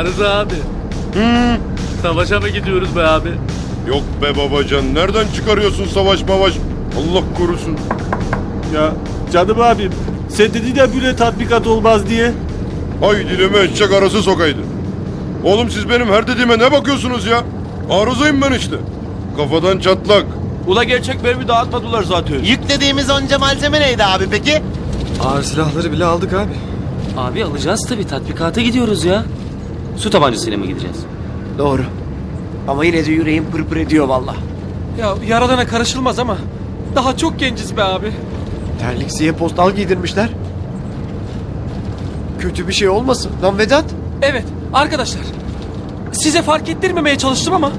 Arıza abi. Savaşa mı gidiyoruz be abi? Yok be babacan nereden çıkarıyorsun savaş mavaş? Allah korusun. Ya canım abim sen dedin ya böyle tatbikat olmaz diye. Hay dileme eşek arası sokaydı. Oğlum siz benim her dediğime ne bakıyorsunuz ya? Arızayım ben işte. Kafadan çatlak. Ula gerçek mermi dağıtmadılar zaten. Yüklediğimiz onca malzeme neydi abi peki? Ağır silahları bile aldık abi. Abi alacağız tabii tatbikata gidiyoruz ya. Su tabancasıyla mı gideceğiz? Doğru. Ama yine de yüreğim pırpır ediyor valla. Ya yaradana karışılmaz ama daha çok genciz be abi. Terliksiye postal giydirmişler. Kötü bir şey olmasın lan Vedat. Evet arkadaşlar size fark ettirmemeye çalıştım ama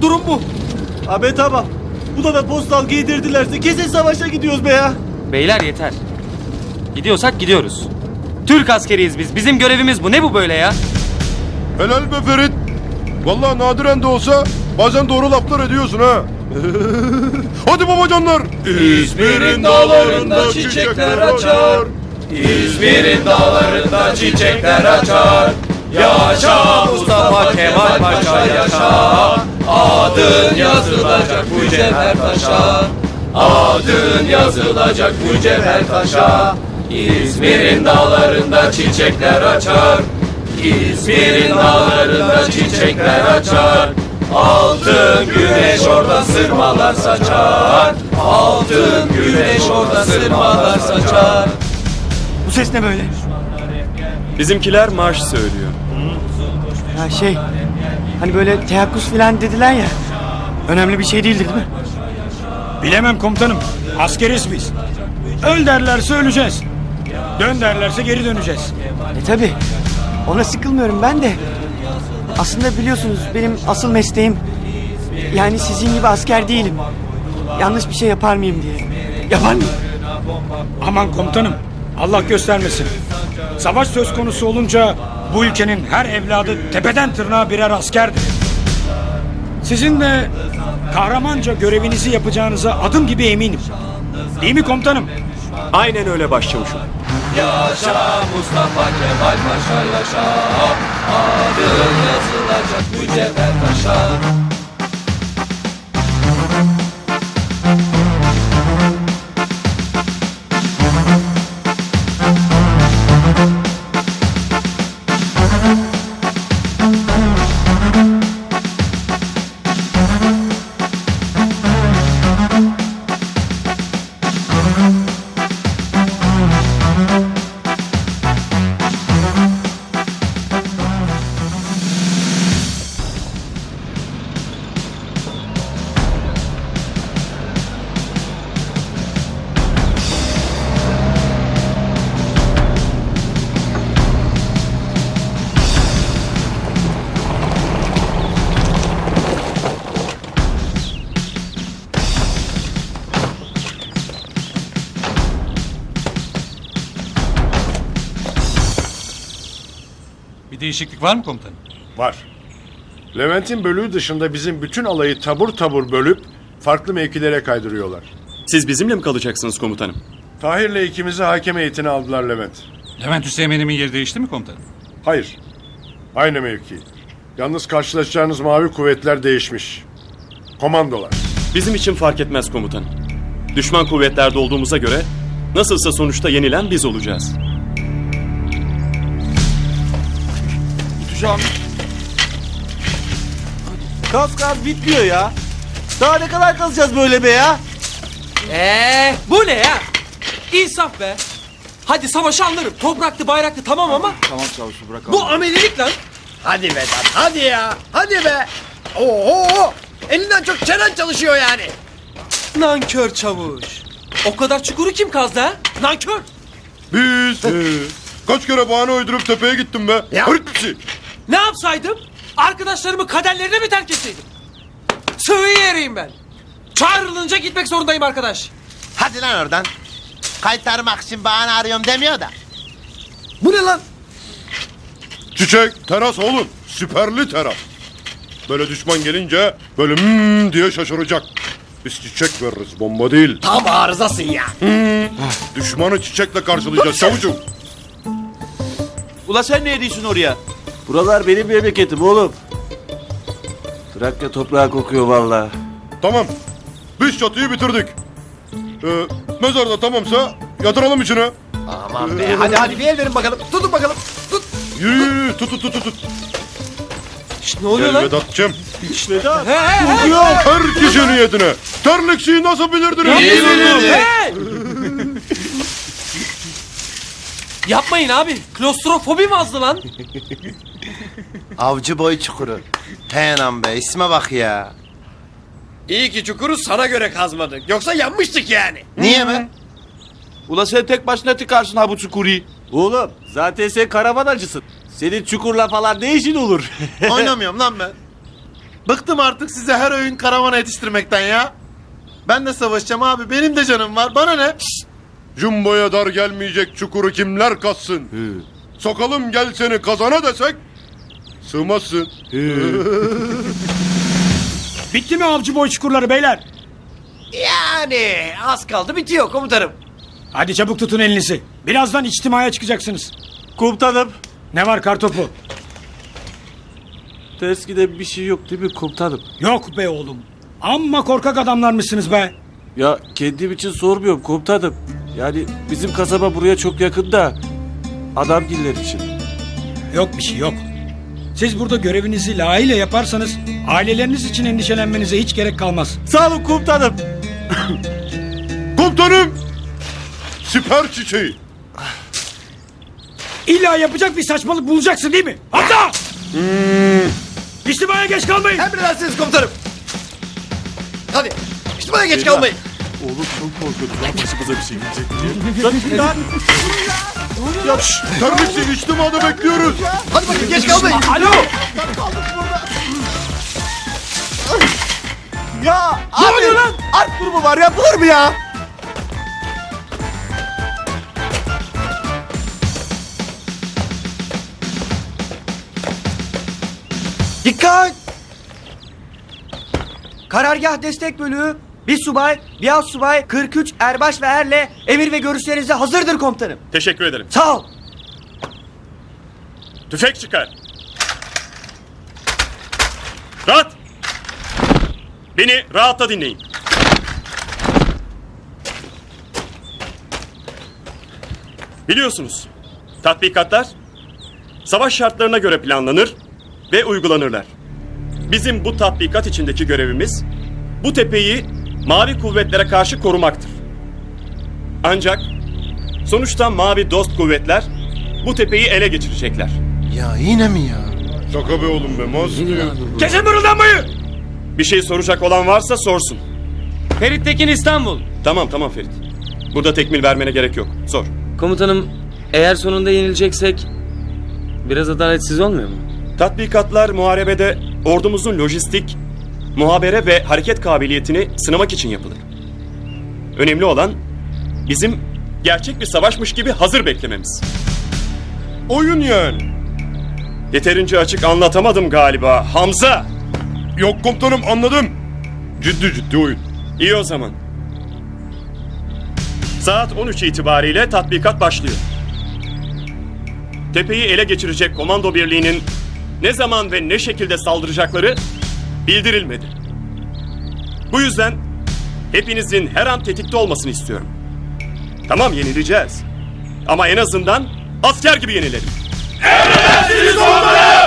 durum bu. Abi tamam. Bu da da postal giydirdilerse kesin savaşa gidiyoruz be ya. Beyler yeter. Gidiyorsak gidiyoruz. Türk askeriyiz biz. Bizim görevimiz bu. Ne bu böyle ya? Helal be Ferit. Vallahi nadiren de olsa bazen doğru laflar ediyorsun ha. Hadi babacanlar. İzmir'in dağlarında çiçekler açar. İzmir'in dağlarında çiçekler açar. Yaşa Mustafa Kemal Paşa yaşa. Adın yazılacak bu cevher taşa. Adın yazılacak bu cevher taşa. İzmir'in dağlarında çiçekler açar. İzmir'in dağlarında çiçekler açar. Altın güneş orada sırmalar saçar. Altın güneş orada sırmalar saçar. Bu ses ne böyle? Bizimkiler marş söylüyor. Ya şey hani böyle teyakkuz falan dediler ya. Önemli bir şey değildir değil mi? Bilemem komutanım. Askeriz biz. Öl derlerse öleceğiz. Dön derlerse geri döneceğiz. E tabi. Ona sıkılmıyorum ben de. Aslında biliyorsunuz benim asıl mesleğim yani sizin gibi asker değilim. Yanlış bir şey yapar mıyım diye. Yapar mıyım? Aman komutanım. Allah göstermesin. Savaş söz konusu olunca bu ülkenin her evladı tepeden tırnağa birer askerdir. Sizin de kahramanca görevinizi yapacağınıza adım gibi eminim. Değil mi komutanım? Aynen öyle başçavuşum. Yaşa Mustafa Kemal Paşa yaşa Adın yazılacak bu cevher taşa Bir değişiklik var mı komutanım? Var. Levent'in bölüğü dışında bizim bütün alayı tabur tabur bölüp farklı mevkilere kaydırıyorlar. Siz bizimle mi kalacaksınız komutanım? Tahir'le ikimizi hakem heyetine aldılar Levent. Levent Hüseyin'imin yeri değişti mi komutanım? Hayır. Aynı mevki. Yalnız karşılaşacağınız mavi kuvvetler değişmiş. Komandolar. Bizim için fark etmez komutanım. Düşman kuvvetlerde olduğumuza göre nasılsa sonuçta yenilen biz olacağız. Tutacağım. Kaz kaz bitmiyor ya. Daha ne kadar kazacağız böyle be ya? Eee bu ne ya? İnsaf be. Hadi savaşı anlarım. Topraktı bayraktı tamam ama Tamam çavuşu bırak bu amelilik lan. Hadi Vedat hadi ya. Hadi be. Oo, elinden çok çenen çalışıyor yani. Nankör çavuş. O kadar çukuru kim kazdı ha? Nankör. Biz. Kaç kere bahane uydurup tepeye gittim be. Ya. Hırt. Ne yapsaydım? Arkadaşlarımı kaderlerine mi terk etseydim? Sığıyı yeriyim ben. Çağrılınca gitmek zorundayım arkadaş. Hadi lan oradan. Kaytarmak için bahane arıyorum demiyor da. Bu ne lan? Çiçek, teras oğlum. Süperli teras. Böyle düşman gelince böyle hmm diye şaşıracak. Biz çiçek veririz, bomba değil. Tam arızasın ya. Düşmanı çiçekle karşılayacağız çavucum. Ula sen ne ediyorsun oraya? Buralar benim memleketim oğlum. Trakya toprağı kokuyor vallahi. Tamam. Biz çatıyı bitirdik. Ee, mezarda tamamsa yatıralım içine. Aman be hadi hadi bir el verin bakalım. Tutun bakalım. Tut. Yürü yürü yürü. tut tut tut tut. ne oluyor Gel lan? Vedat'cığım. Vedat. He he he. Her kişi niyetine. Terlikçiyi nasıl bilirdiniz? Hey! Yapmayın abi. Klostrofobi mi azdı lan? Avcı boy çukuru. Anam be isme bak ya. İyi ki çukuru sana göre kazmadık. Yoksa yanmıştık yani. Niye be? Ula sen tek başına tıkarsın ha bu çukuru. Oğlum zaten sen karavan acısın. Senin çukurla falan ne işin olur? Oynamıyorum lan ben. Bıktım artık size her öğün karavana yetiştirmekten ya. Ben de savaşacağım abi. Benim de canım var. Bana ne? Jumbo'ya dar gelmeyecek çukuru kimler kazsın? Sokalım gel seni kazana desek sığmazsın. Bitti mi avcı boy çukurları beyler? Yani az kaldı bitiyor komutanım. Hadi çabuk tutun elinizi. Birazdan içtimaya çıkacaksınız. komutanım. Ne var kartopu? Ters giden bir şey yok değil mi komutanım? Yok be oğlum. Amma korkak adamlarmışsınız be. Ya kendim için sormuyorum komutanım. Yani bizim kasaba buraya çok yakın da adam giller için. Yok bir şey yok. Siz burada görevinizi layığıyla yaparsanız aileleriniz için endişelenmenize hiç gerek kalmaz. Sağ olun komutanım. Komutanım! Siper çiçeği. İlla yapacak bir saçmalık bulacaksın değil mi? Hatta! İçtimaya geç kalmayın. Emredersiniz komutanım. Hadi. İşte bana geç kalmayın. Oğlum çok korkuyorum. Lan başımıza bir şey gelecek diye. Lan, Ya şşş, terlikçi içtimada bekliyoruz. Hadi bakayım geç kalmayın. Alo. Ya abi. Art durumu var yapılır mı ya? Dikkat! Karargah destek bölüğü bir subay, bir alt subay, 43 erbaş ve erle emir ve görüşlerinize hazırdır komutanım. Teşekkür ederim. Sağ ol. Tüfek çıkar. Rahat. Beni rahatla dinleyin. Biliyorsunuz, tatbikatlar savaş şartlarına göre planlanır ve uygulanırlar. Bizim bu tatbikat içindeki görevimiz bu tepeyi mavi kuvvetlere karşı korumaktır. Ancak sonuçta mavi dost kuvvetler bu tepeyi ele geçirecekler. Ya yine mi ya? Şaka be oğlum be Maz. Kesin mırıldanmayı. Bir şey soracak olan varsa sorsun. Ferit Tekin İstanbul. Tamam tamam Ferit. Burada tekmil vermene gerek yok. Sor. Komutanım eğer sonunda yenileceksek biraz adaletsiz olmuyor mu? Tatbikatlar muharebede ordumuzun lojistik, muhabere ve hareket kabiliyetini sınamak için yapılır. Önemli olan bizim gerçek bir savaşmış gibi hazır beklememiz. Oyun yani. Yeterince açık anlatamadım galiba. Hamza! Yok komutanım anladım. Ciddi ciddi oyun. İyi o zaman. Saat 13 itibariyle tatbikat başlıyor. Tepeyi ele geçirecek komando birliğinin ne zaman ve ne şekilde saldıracakları bildirilmedi. Bu yüzden hepinizin her an tetikte olmasını istiyorum. Tamam yenileceğiz. Ama en azından asker gibi yenilelim. Emredersiniz komutanım!